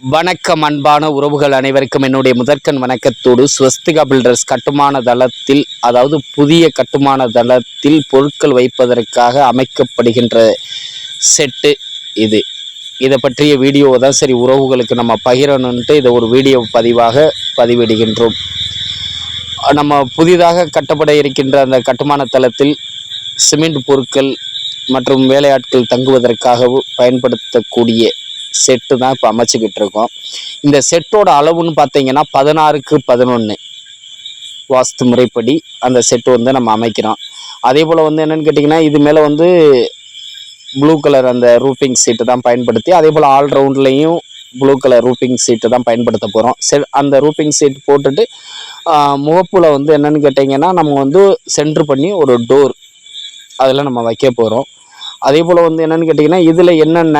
வணக்கம் அன்பான உறவுகள் அனைவருக்கும் என்னுடைய முதற்கண் வணக்கத்தோடு ஸ்வஸ்திகா பில்டர்ஸ் கட்டுமான தளத்தில் அதாவது புதிய கட்டுமான தளத்தில் பொருட்கள் வைப்பதற்காக அமைக்கப்படுகின்ற செட்டு இது. இதை பற்றிய வீடியோவை தான் சரி உறவுகளுக்கு நம்ம பகிரணுன்ட்டு இதை ஒரு வீடியோ பதிவாக பதிவிடுகின்றோம். நம்ம புதிதாக கட்டப்பட இருக்கின்ற அந்த கட்டுமான தளத்தில் சிமெண்ட் பொருட்கள் மற்றும் வேலையாட்கள் தங்குவதற்காகவும் பயன்படுத்தக்கூடிய செட்டு தான் இப்போ அமைச்சிக்கிட்டு இருக்கோம். இந்த செட்டோட அளவுன்னு பார்த்தீங்கன்னா பதினாறுக்கு பதினொன்று வாஸ்து முறைப்படி அந்த செட்டு வந்து நம்ம அமைக்கிறோம். அதே போல் வந்து என்னென்னு கேட்டிங்கன்னா இது மேலே வந்து ப்ளூ கலர் அந்த ரூஃபிங் சீட்டு தான் பயன்படுத்தி அதே போல் ஆல் ரவுண்ட்லேயும் ப்ளூ கலர் ரூஃபிங் சீட்டு தான் பயன்படுத்த போகிறோம் செ அந்த ரூஃபிங் சீட் போட்டுட்டு முகப்பில் வந்து என்னென்னு கேட்டிங்கன்னா நம்ம வந்து சென்ட்ரு பண்ணி ஒரு டோர் அதில் நம்ம வைக்க போகிறோம் அதே போல் வந்து என்னென்னு கேட்டிங்கன்னா இதில் என்னென்ன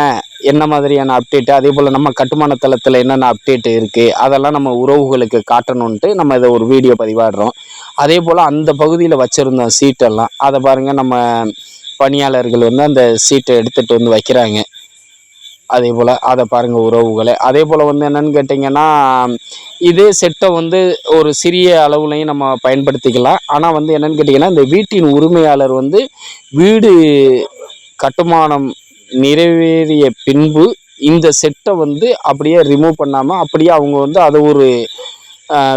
என்ன மாதிரியான அப்டேட்டு அதே போல் நம்ம கட்டுமான தளத்தில் என்னென்ன அப்டேட் இருக்குது அதெல்லாம் நம்ம உறவுகளுக்கு காட்டணுன்ட்டு நம்ம இதை ஒரு வீடியோ பதிவாடுறோம். அதே போல் அந்த பகுதியில் வச்சுருந்தோம் சீட்டெல்லாம் அதை பாருங்கள் நம்ம பணியாளர்கள் வந்து அந்த சீட்டை எடுத்துகிட்டு வந்து வைக்கிறாங்க. அதே போல் அதை பாருங்கள் உறவுகளை. அதே போல் வந்து என்னென்னு கேட்டிங்கன்னா இதே செட்டை வந்து ஒரு சிறிய அளவுலையும் நம்ம பயன்படுத்திக்கலாம். ஆனால் வந்து என்னென்னு கேட்டிங்கன்னா இந்த வீட்டின் உரிமையாளர் வந்து வீடு கட்டுமானம் நிறைவேறிய பின்பு இந்த செட்டை வந்து அப்படியே ரிமூவ் பண்ணாமல் அப்படியே அவங்க வந்து அதை ஒரு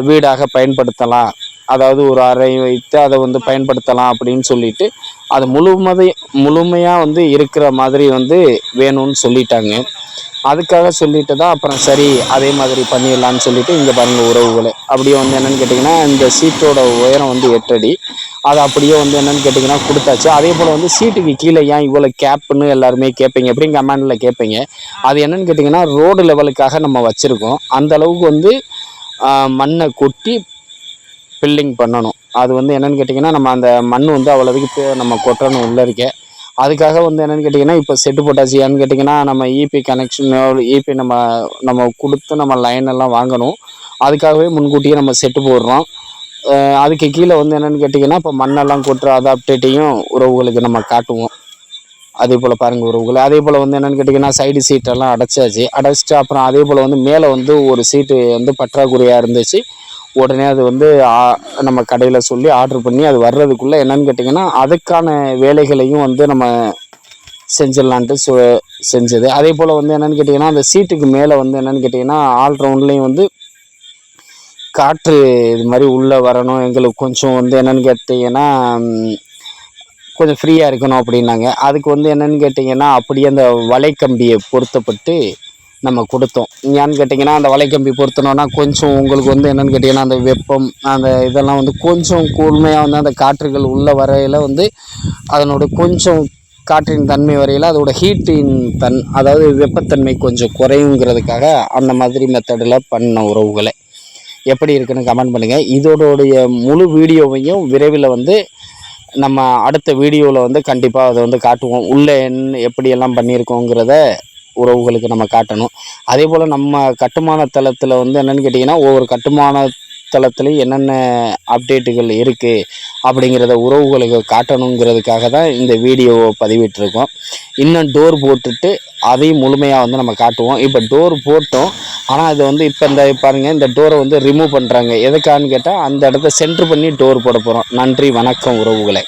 வீடாக பயன்படுத்தலாம். அதாவது ஒரு அறை வைத்து அதை வந்து பயன்படுத்தலாம் அப்படின்னு சொல்லிட்டு அது முழுமதை முழுமையாக வந்து இருக்கிற மாதிரி வந்து வேணும்னு சொல்லிட்டாங்க. அதுக்காக சொல்லிட்டு தான் அப்புறம் சரி அதே மாதிரி பண்ணிடலான்னு சொல்லிட்டு இங்கே பாருங்கள் உறவுகளை. அப்படியே வந்து என்னென்னு கேட்டிங்கன்னா இந்த சீட்டோட உயரம் வந்து எட்டடி அது அப்படியே வந்து என்னென்னு கேட்டிங்கன்னா கொடுத்தாச்சு. அதே போல் வந்து சீட்டுக்கு கீழே ஏன் இவ்வளோ கேப்புன்னு எல்லாருமே கேட்பீங்க? எப்படியும் கமாண்டில் கேட்பீங்க. அது என்னென்னு கேட்டிங்கன்னா ரோடு லெவலுக்காக நம்ம வச்சுருக்கோம். அந்த அளவுக்கு வந்து மண்ணை கொட்டி பில்லிங் பண்ணணும். அது வந்து என்னென்னு கேட்டிங்கன்னா நம்ம அந்த மண் வந்து அவ்வளோதுக்கு நம்ம கொட்டணும் உள்ளே இருக்க. அதுக்காக வந்து என்னென்னு கேட்டிங்கன்னா இப்போ செட்டு போட்டாச்சு ஏன்னு கேட்டிங்கன்னா நம்ம இபி கனெக்ஷன் இபி நம்ம நம்ம கொடுத்து நம்ம லைன் எல்லாம் வாங்கணும். அதுக்காகவே முன்கூட்டியே நம்ம செட்டு போடுறோம். அதுக்கு கீழே வந்து என்னென்னு கேட்டிங்கன்னா இப்போ மண்ணெல்லாம் கொட்டுற அதை அப்டேட்டையும் உறவுகளுக்கு நம்ம காட்டுவோம். அதே போல் பாருங்கள் உறவுகள் அதே போல் வந்து என்னென்னு கேட்டிங்கன்னா சைடு சீட்டெல்லாம் அடைச்சாச்சு. அடைச்சிட்டு அப்புறம் அதே போல் வந்து மேலே வந்து ஒரு சீட்டு வந்து பற்றாக்குறையாக இருந்துச்சு. உடனே அது வந்து நம்ம கடையில் சொல்லி ஆர்டர் பண்ணி அது வர்றதுக்குள்ளே என்னென்னு கேட்டிங்கன்னா அதுக்கான வேலைகளையும் வந்து நம்ம செஞ்சிடலான்ட்டு சொ செஞ்சது. அதே போல் வந்து என்னென்னு கேட்டிங்கன்னா அந்த சீட்டுக்கு மேலே வந்து என்னென்னு கேட்டிங்கன்னா ஆல்ரவுண்ட்லேயும் வந்து காற்று இது மாதிரி உள்ளே வரணும். எங்களுக்கு கொஞ்சம் வந்து என்னென்னு கேட்டிங்கன்னா கொஞ்சம் ஃப்ரீயாக இருக்கணும் அப்படின்னாங்க. அதுக்கு வந்து என்னென்னு கேட்டிங்கன்னா அப்படியே அந்த வலைக்கம்பியை பொருத்தப்பட்டு நம்ம கொடுத்தோம். ஏன்னு கேட்டிங்கன்னா அந்த வலைக்கம்பி பொருத்தினோன்னா கொஞ்சம் உங்களுக்கு வந்து என்னென்னு கேட்டிங்கன்னா அந்த வெப்பம் அந்த இதெல்லாம் வந்து கொஞ்சம் கூர்மையாக வந்து அந்த காற்றுகள் உள்ள வரையில் வந்து அதனோட கொஞ்சம் காற்றின் தன்மை வரையில் அதோட ஹீட்டின் தன் அதாவது வெப்பத்தன்மை கொஞ்சம் குறையுங்கிறதுக்காக அந்த மாதிரி மெத்தடில் பண்ண உறவுகளை. எப்படி இருக்குன்னு கமெண்ட் பண்ணுங்கள் இதோடைய முழு வீடியோவையும் விரைவில் வந்து நம்ம அடுத்த வீடியோவில் வந்து கண்டிப்பாக அதை வந்து காட்டுவோம். உள்ளே என்ன எப்படியெல்லாம் பண்ணியிருக்கோங்கிறத உறவுகளுக்கு நம்ம காட்டணும். அதே போல் நம்ம கட்டுமான தளத்தில் வந்து என்னென்னு கேட்டிங்கன்னா ஒவ்வொரு கட்டுமான தளத்துலேயும் என்னென்ன அப்டேட்டுகள் இருக்குது அப்படிங்கிறத உறவுகளுக்கு காட்டணுங்கிறதுக்காக தான் இந்த வீடியோவை பதிவிட்டிருக்கோம். இன்னும் டோர் போட்டுட்டு அதையும் முழுமையாக வந்து நம்ம காட்டுவோம். இப்போ டோர் போட்டோம். ஆனால் அது வந்து இப்போ இந்த பாருங்கள் இந்த டோரை வந்து ரிமூவ் பண்ணுறாங்க எதுக்கான்னு கேட்டால் அந்த இடத்த சென்ட்ரு பண்ணி டோர் போட போகிறோம் நன்றி வணக்கம் உறவுகளை.